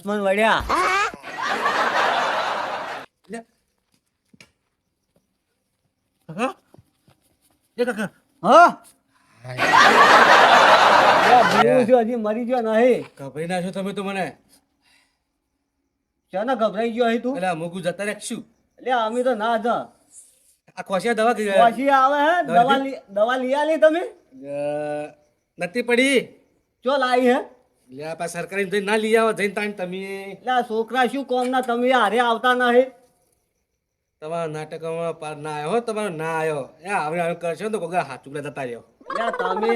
લક્ષ્મણ વળ્યા હજી મરી ગયો નહીં. ગભરાઈ નાખ્યો તમે તો મને. ચાના ગભરાઈ ગયો અહીં તું? એટલે અમુક જતા રાખશું એટલે અમે તો ના હતા આ કોશિયા દવા કઈ આવે હે? દવા દવા લઈ આલી તમે? નથી પડી. ચો લાવી હે? લે આ સરકારી જઈને ના લઈ આવો જઈને તાણ તમે. એટલે છોકરા શું કોમ ના તમે હારે આવતા નહીં. તમારા નાટકમાં પાર ના આવ્યો તમારો ના આવ્યો. એ હવે હવે કરશો ને તો કોઈ હાથ જતા રહ્યો. એટલે તમે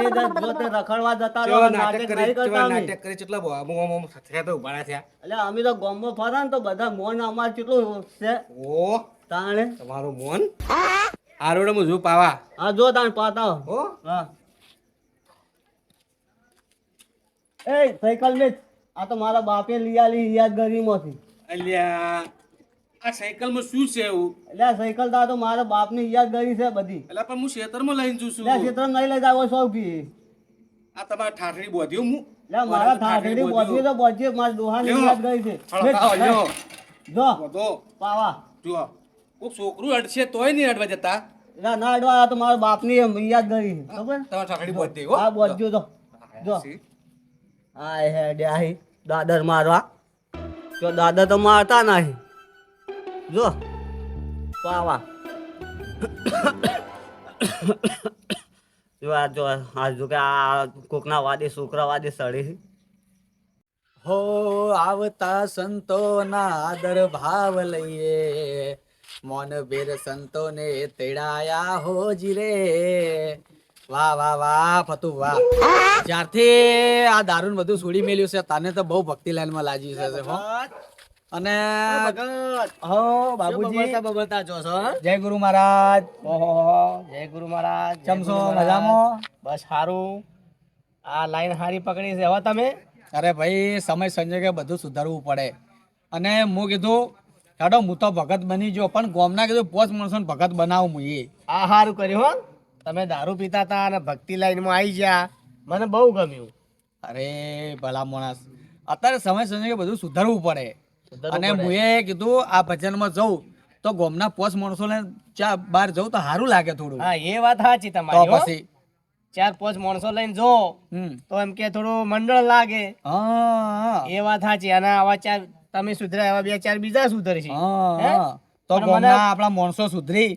રખડવા જતા રહો નાટક નાટક કરી કરતા અમે નાટક કરી કેટલા બહુ અમુક અમુક થયા તો ઉભાડા થયા. એટલે અમે તો ગામમાં ફરા ને તો બધા મોન અમાર કેટલું છે. ઓ તાણે? તમારું મોન? આરોડે હું જો પાવા. હા જો તાણ પાતા હો? હા. એ સાયકલ ને આ તો મારા બાપે લઈ આલી યાદગારીમાંથી અલ્યા આ સાયકલમાં શું છે એવું? એટલે સાયકલ તો આ તો મારા બાપની યાદગારી છે બધી. એટલે પણ હું ખેતરમાં લઈને જઉં છું. ક્ષેત્ર નહીં લઈ જાવ સૌ ભી આ તમારા ઠાઠડી બોધી હું એટલે મારા ઠાઠડી બોધી તો બોધી મારા દોહાની. યાદગારી છે. જો બધો. પાવા. જો કોક છોકરું અડશે તોય નહીં અડવા જતા. ના ના અડવા તો મારા બાપની યાદગારી છે. ખબર તમારા ઠાઠડી બોધી હો. હા બોલજો તો જો. હા હે ડ્યાહી, દાદર મારવા. જો દાદર તો મારતા નહીં. જો, પાવા. જો આ જો આ જો કે આ કોકના વાદી શુક્રવાદી સડી. હો, આવતા સંતોના આદર ભાવ લઈએ. મોન બેર સંતોને તેડાયા હોજી રે વાહ વાહ વાહ ફતુ વાહ. જ્યારથી આ દારૂન બધું છોડી મેલ્યું છે તને તો બહુ ભક્તિ લાઈનમાં લાજી છે હો. અને હો બાબુજી. બબતા જો છો જય ગુરુ મહારાજ. ઓહો જય ગુરુ મહારાજ ચમસો. મજામાં? બસ સારું આ લાઈન હારી પકડી છે હવે તમે? અરે ભાઈ સમય સંજોગે બધું સુધારવું પડે. અને હું કીધું કાઢો હું તો ભગત બની જો પણ ગોમના કીધું પોચ માણસો ભગત બનાવું હું એ આ સારું કર્યું હો. તમે દારૂ પીતા હતા અને ભક્તિ લાઈનમાં આવી ગયા. મને બહુ ગમ્યું. અરે ભલા માણસ. અત્યારે સમય સંજોગે બધું સુધારવું પડે. અને હું એ કીધું આ ભજનમાં જઉં તો ગોમના પોચ માણસોને ચા બહાર જવું તો સારું લાગે થોડું. હા એ વાત સાચી તમારી હો. પછી? ચાર પાંચ માણસો લઈને જો તો એમ કે થોડું મંડળ લાગે. હા. એ વાત સાચી. અને આવા ચાર તમે સુધર્યા એવા બે ચાર બીજા સુધરશે. તો ગોમના આપણા માણસો સુધરી.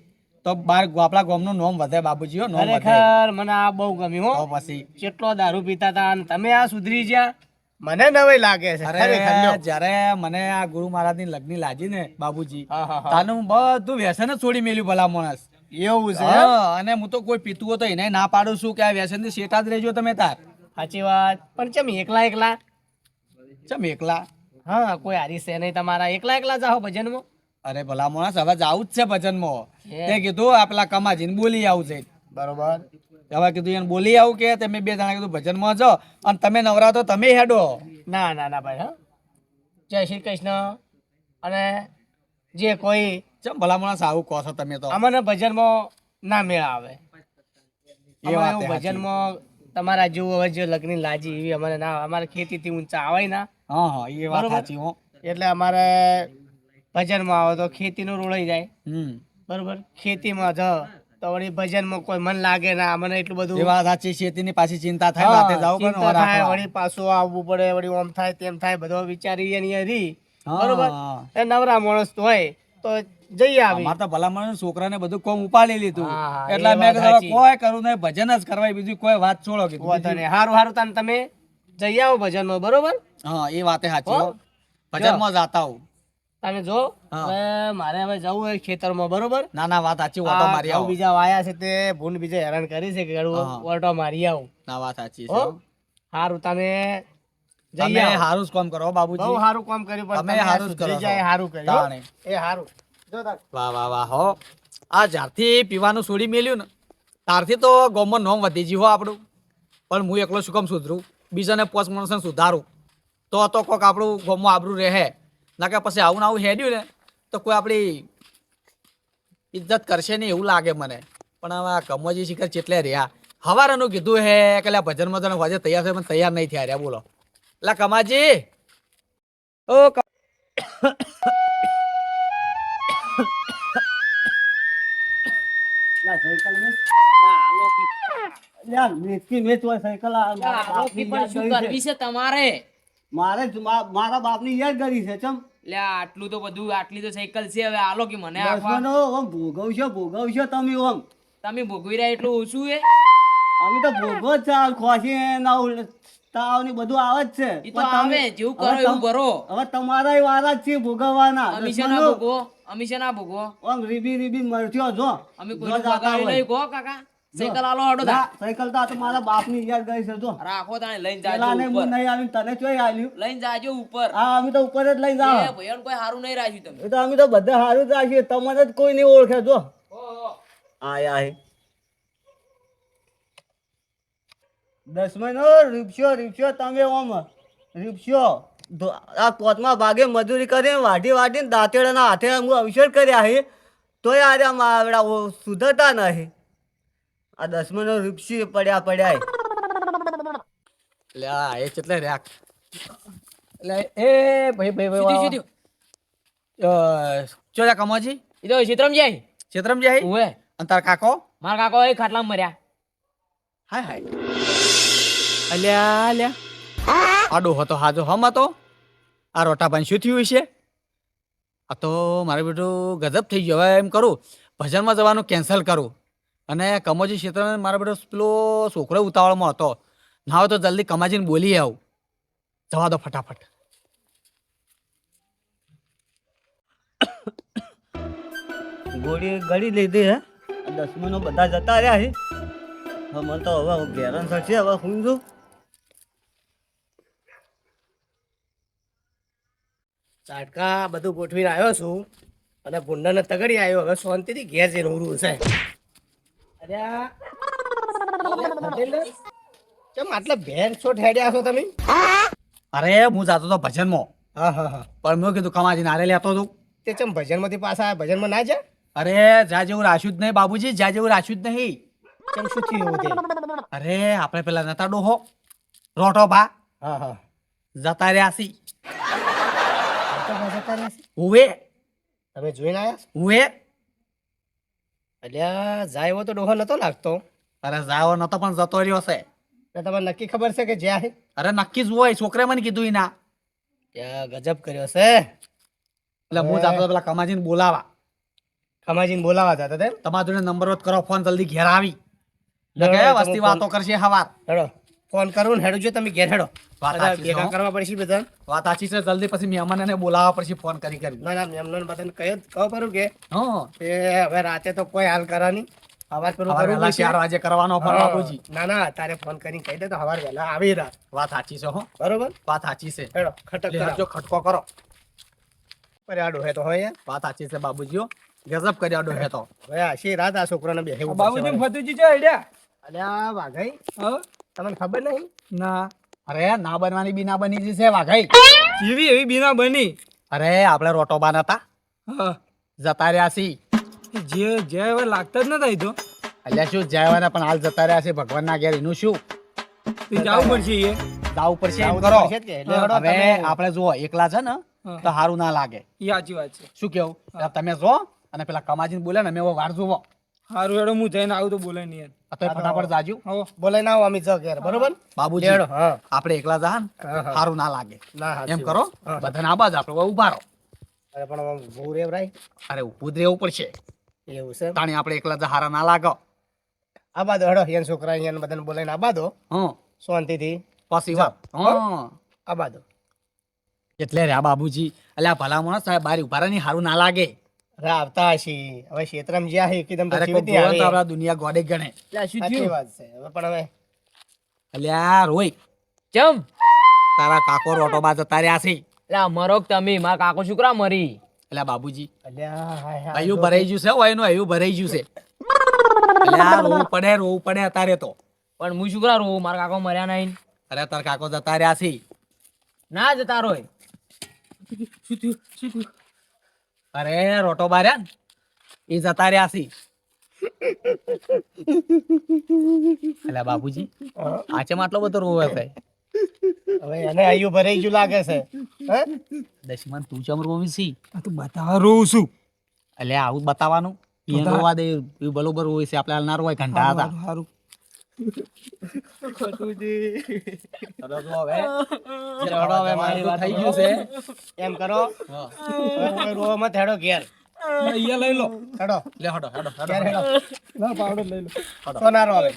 તો બાર આપણા ગોમનું નોમ વધે બાબુજી નોમ વધે. ખરેખર મને આ બહુ ગમ્યું હો. પછી? કેટલો દારૂ પીતા હતા અને તમે આ સુધરી ગયા મને નવાઈ લાગે છે. ખરેખર જ્યારે મને આ ગુરુ મહારાજની લગ્ન લાજી ને બાબુજી. તાનું હું બધું વ્યસન જ છોડી મેલ્યું ભલા માણસ. એવું છે હા, અને હું તો કોઈ પીતું હોય તો એને ના પાડું છું કે આ વ્યસનથી શેટા જ રહેજો તમે તાર. સાચી વાત. પણ ચમ એકલા એકલા? ચમ એકલા? હા કોઈ હારી છે નહીં તમારા. એકલા એકલા જાઓ ભજનમાં? અરે ભલા માણસ હવે જાવું જ છે ભજનમાં. તે કીધું આપલા પેલા કમાજીને બોલી આવું છે. બરોબર. હવે કીધું એને બોલી આવું કે તમે બે જણા કીધું ભજનમાં જો અને તમે નવરા તો તમે હેડો. ના ના ના ભાઈ હા. જય શ્રી કૃષ્ણ. અને જે કોઈ ચમ ભલા માણસ આવું કહો છો તમે તો. અમને ભજનમાં ના મેળ આવે. એ એવું ભજનમાં તમારા જેવું હવે જે લગ્ન લાજી એવી અમારે ના અમારે ખેતીથી ઊંચા આવે ના. હા હા એ વાત સાચી હો. એટલે અમારે ભજનમાં આવે તો ખેતીનું રોળાઈ જાય. બરોબર? ખેતીમાં જ. તો વળી ભજનમાં કોઈ મન લાગે ના મને એટલું બધું વાત સાચી ખેતીની પાછી ચિંતા થાય રાતે જાવ કે થાય વળી પાછું આવવું પડે વળી ઓમ થાય તેમ થાય બધો વિચારી એની હરી બરોબર? એ નવરા માણસ તો હોય તો જઈ આવી. અમાર તો ભલામણ છોકરાને બધું કોમ ઉપાડી લીધું. એટલે મેં કીધું કોઈ કરું નહીં ભજન જ કરવા બીજું કોઈ વાત છોડો કીધું. હારું હારું તાન તમે જઈ આવો ભજનમાં બરોબર? હા એ વાતે સાચી ભજનમાં ભજનમાં જાતા હું તમે જો હવે મારે હવે જવું હોય ખેતરમાં બરોબર? ના ના વાત સાચી ઓટો મારી આવું બીજા વાયા છે તે ભૂંડ બીજા હેરાન કરી છે કે. ઓટો મારી આવું. ના વાત સાચી છે. હારું તમે તમે હારું જ કામ કરો બાબુજી. બહુ સારું કામ કર્યું પણ તમે હારું જ કરો. જાય હારું કર્યું. એ હારું. જો. વાહ વાહ વાહ હો. આ જ્યારથી પીવાનું છોડી મેલ્યું ને ત્યારથી તો ગોમમાં નોમ વધી હો આપણું. પણ હું એકલો શું કામ સુધરું? બીજાને પોચ માણસને સુધારું. તો તો કોક આપણું ગોમમાં આબરું રહે. ના પછી આવું આવું હેડ્યું ને તો કોઈ આપણી ઇજ્જત કરશે નહીં એવું લાગે મને. પણ હવે આ કમોજી શિખર ચેટલે રહ્યા? હવારનું કીધું હે કે લે ભજનમાં તને હોજે તૈયાર છે પણ તૈયાર નહીં થયા રહ્યા બોલો. એટલે કમાજી. ઓ સાયકલ હોય સાયકલ તમારે? મારે મારા બાપની યાદ કરી છે ચમ. લે આટલું તો બધું આટલી તો સાયકલ છે હવે આલો કે મને આપવા? દસમાનો ઓમ ભોગવશો ભોગવશો તમે ઓમ. તમે ભોગવી રહ્યા એટલું ઓછું એ અમે તો ભોગવો જ છે ખોસી ના તાવ ને બધું આવે જ છે. તો તમે- આવે, જેવું કરો એવું કરો. હવે તમારા વારા જ છે ભોગવવાના. અમીશે ના ભોગવો? અમીશે ના ભોગવો? ઓમ રીબી રીબી મરથ્યો જો. અમે કોઈ બગાડી નહીં કો કાકા? સાયકલ આલો હડો ના, તા સાયકલ તો આ તો મારા બાપની યાદ ગઈ છે તો રાખો તાણે લઈને જાજો પેલાને હું નહીં આવીને તને ચોય આલ્યું? લઈને જાજો ઉપર. હા અમે તો ઉપર જ લઈ એ ભયણ કોઈ હારું નહીં રાખ્યું તમે. એ તો અમે તો બધા હારું જ રાખીએ તમને જ કોઈ નહીં ઓળખે જો. આય હે દસમાનો રીપસ્યો રીપસ્યો તમે ઓમ. રીપસ્યો આ કોતમાં ભાગે મજૂરી કરીને વાઢી વાઢીને દાંતેડાના હાથે હું અવસર કર્યા હે તોય આમ આવડા સુધરતા નહીં. આ દસમાનો રીપસી પડ્યા પડ્યા. લે આ એ કેટલે રાખ. એટલે એ ભાઈ ભાઈ ભાઈ સીધી સીધી. ચોજા કમોજી? એ તો ચિત્રમ જાય ક્ષેત્રમ જાય ઓવે અને તાર કાકો? માર કાકો એ ખાટલામાં મર્યા. હાય હાય. અલ્યા અલ્યા. આડો હતો હાજો હમ હતો. આ રોટા ભાઈ શું થયું છે આ તો મારે બેટું ગજબ થઈ ગયો. હવે એમ કરું ભજનમાં જવાનું કેન્સલ કરું. અને કમોજી ક્ષેત્ર મારા બેટો પેલો છોકરો ઉતાવળમાં હતો. ના હોય તો જલ્દી કમાજીને બોલી આવું. જવા દો ફટાફટ. ગોળી ગળી લીધી હે. દસમાનો બધા જતા રહ્યા હવે મને તો હવે ગેરંસર છે હવે હું છું. ચાટકા બધું ગોઠવીને આવ્યો છું. અને ભૂંડાને તગડી આવ્યો. હવે શાંતિથી ઘેર જઈને ઊંઘવું છે. કેમ આટલા ભેર છો ઠેડ્યા છો તમે? અરે હું જાતો હતો ભજનમાં. હા હા હા. પણ મેં કીધું કમાજી નારે લેતો તું. તે ચમ ભજનમાંથી પાછા ભજન ભજનમાં ના જા અરે જા જેવું રાશું જ નહીં બાબુજી જા જેવું રાશું જ નહીં. કેમ શું થયું તે? અરે આપણે પેલા નતા ડોહો રોટો ભા. હા હા. જતા રહ્યા સી. તો પાછા તારે ઉવે તમે જોઈને આવ્યા? ઉવે અલ્યા જાય તો ડોહો નતો લાગતો. અરે જાવ નતો પણ જતો રહ્યો છે. એટલે તમને નક્કી ખબર છે કે જ્યાં અરે નક્કી જ હોય છોકરે મને કીધું ના ત્યાં ગજબ કર્યો છે. એટલે હું જાતો પેલા કમાજીને બોલાવા. કમાજીને બોલાવા જતા તે તમારા જોડે નંબર વોટ કરો ફોન જલ્દી ઘેર આવી. એટલે તો વસ્તી વાતો કરશે હવાર. હેડો ફોન કરું ને હેડો જો તમે ઘેર હેડો. ભેગા કરવા પડશે બધા વાત સાચી છે જલ્દી પછી મહેમાનને બોલાવવા પડશે ફોન કરી કરી ના ના મહેમાન બધાને કહ્યું કહો પરું કે એ હવે રાતે તો કોઈ હાલ કરવાની. અવાજ સવારે વહેલા ચાર વાગે કરવાનો પણ બાપુજી ના ના તારે ફોન કરીને કહી દે તો સવાર વહેલા આવી રાત વાત સાચી છે હો. બરોબર? વાત સાચી છે. હેડો ખટક જો ખટકો કરો. પર હે તો હોય. વાત સાચી છે બાબુજીઓ. ગજબ કર્યાડો હે તો. હવે આશી રાત આ છોકરાને બેહેવું બાબુજી ફતુજી છે અલ્યા વાઘાઈ. હા? તમને ખબર નહીં? ના. અરે ના બનવાની બી ના બની છે વાઘાઈ. જેવી એવી બીના બની? અરે આપણે રોટોબાન હતા. જતા રહ્યા છી. જે જે હવે લાગતા જ નતા તો. અલ્યા શું જયવાના પણ હાલ જતા રહ્યા છે ભગવાનના ઘેર. એનું શું? તે જવું પડશે એ. જાવું પડશે એમ કરો. એટલે હવે આપણે જુઓ એકલા છે ને તો સારું ના લાગે. એ સાચી વાત છે. શું કેવું? તમે જો અને પેલા કમાજીને બોલે ને મેં એવો વાર જુઓ. સારું હેડો હું જઈને આવું તો બોલાય નહીં યાર. આ તો ફટાફટ જાજુ. બોલે ના આવો અમિત જ ઘેર બરોબર? બાબુજી લેડો, હા. આપણે એકલા જા ને હા, હા. સારું ના લાગે. એમ કરો બધા બધાને આબાજ આપણે ઊભા રહો. અરે પણ આમ ભૂ રેવરાય અરે ઉભું જ રહેવું પડશે. એવું છે તાણી આપણે એકલા જા હારા ના લાગો. આબાદો બાદો હેડો હિયન છોકરા હિયન બધાને બોલાઈને આબાદો બાદો હં. શાંતિથી. પછી વાત. હં. આ રે આ બાબુજી એટલે આ ભલા માણસ સાહેબ બારી ઊભા રહે ને સારું ના લાગે. આવતા હશી. હવે ક્ષેત્રમ જ્યાં હે એકદમ. આપણા દુનિયા ગોડે ગણે. સાચી વાત છે. હવે પણ હવે અલ્યા રોય ચમ. તારા કાકો રોટોબા જતા રહ્યા છે. લે મરો તમે મારા કાકો છોકરા મરી. એટલે બાબુજી. અલ્યા હાય હાય અયું ભરાઈ ગયું છે હોય એનું અયું ભરાઈ ગયું છે. અલ્યા રોવું પડે રોવું પડે અત્યારે તો. પણ હું છોકરા રોવું મારા કાકો મર્યા નહીં. અરે તાર કાકો જતા રહ્યા છે. ના જતા રોય. શું થયું? શું થયું? અરે રોટો બાર્યા એ જતા રહ્યા છે. અલા બાપુજી આ ચેમ આટલો બધો રોવે છે હવે એને આયુ ભરાઈ ગયું લાગે છે. હે? દશમન તું ચમ રોવી છી? તું બતાવા રોઉં છું. અલ્યા આવું બતાવવાનું. એ રોવા દે એ બરોબર હોય છે આપણે હાલ ના રોવાય ઘંટા હતા. સારું એમ કરો. હા. હવે તમે ઘેર. અહીંયા લઈ લો. હેડો. લે હડો હડો હડો હેડો. ના પાવડર લઈ લો. સોનારો હવે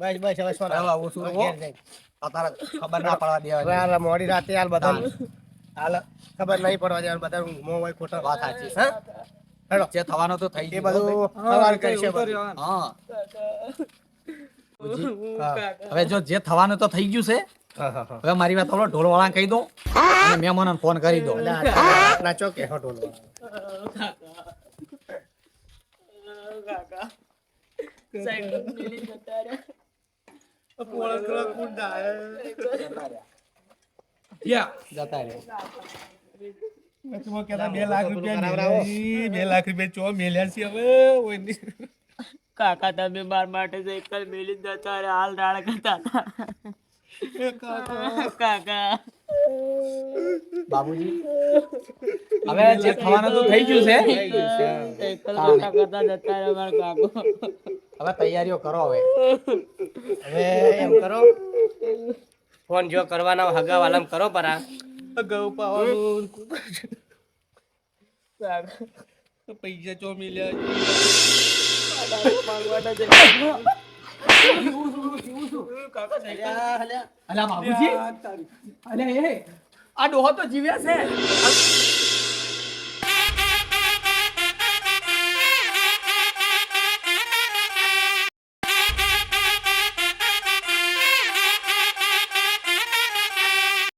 બસ બસ હવે સોનારો હવે આવું છું હવે રોવો. ઘેર જઈ. અત્યારે ખબર ના પડવા હવે મોડી રાતે હાલ બધા. હાલ ખબર નહીં પડવા દેવા બધા ઊંઘમાં હોય ખોટા. વાત સાચી હા? હેડો. જે થવાનું તો થઈ ગયું. બધું સવાર કરશે હા. હવે જો જે થવાનું તો થઈ ગયું છે હવે મારી વાત સાંભળો ઢોલ વાળા કહી દો અને મહેમાનોને ફોન કરી દો નાચો કે હો ઢોલ બે લાખ રૂપિયા. બે લાખ રૂપિયા ચો મેલ્યા છે હવે ની. કાકા તમે માર માટે સાયકલ મેલી જ જતા રે હાલ રાડ કરતા હતા. કાકા. બાબુજી? હવે જે થવાનું તો થઈ ગયું છે. સાયકલ કરતા કરતા જતા રે મારા કાકો. હવે તૈયારીઓ કરો હવે. હવે એમ કરો. ફોન જો કરવાના હગા વાલમ કરો પરા. અગાઉ પાવાનું. પૈસા ચો મેલ્યા આ ડોહો તો જીવ્યા છે.